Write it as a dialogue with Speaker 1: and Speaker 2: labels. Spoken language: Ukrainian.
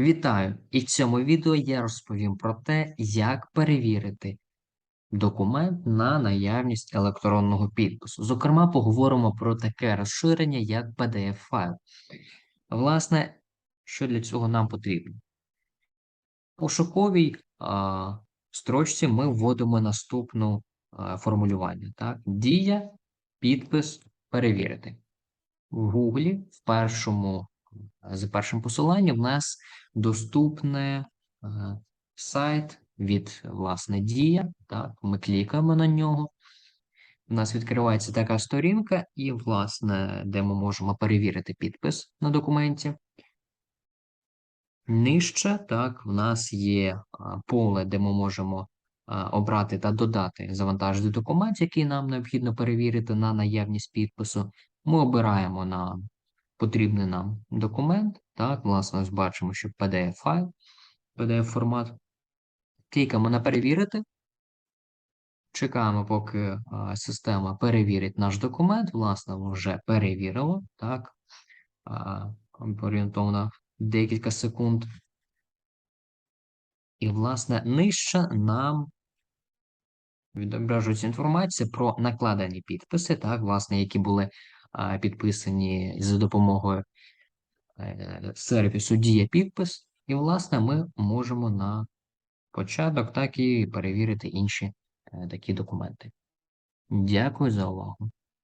Speaker 1: Вітаю! І в цьому відео я розповім про те, як перевірити документ на наявність електронного підпису. Зокрема, поговоримо про таке розширення, як PDF-файл. Власне, що для цього нам потрібно? У пошуковій а, строчці ми вводимо наступну а, формулювання. Так? Дія, підпис, перевірити. В Гуглі в першому за першим посиланням в нас доступне е, сайт від власне Дія. Так, ми клікаємо на нього. У нас відкривається така сторінка, і, власне, де ми можемо перевірити підпис на документі. Нижче, так, в нас є поле, де ми можемо обрати та додати завантажити документ, який нам необхідно перевірити на наявність підпису. Ми обираємо на потрібний нам документ. Так, власне, ось бачимо, що PDF-файл, PDF-формат. Клікаємо на перевірити. Чекаємо, поки а, система перевірить наш документ. Власне, вже перевірило. Так, а, орієнтовно декілька секунд. І, власне, нижче нам відображується інформація про накладені підписи, так, власне, які були підписані за допомогою е, сервісу Дія підпис. І, власне, ми можемо на початок так і перевірити інші е, такі документи. Дякую за увагу.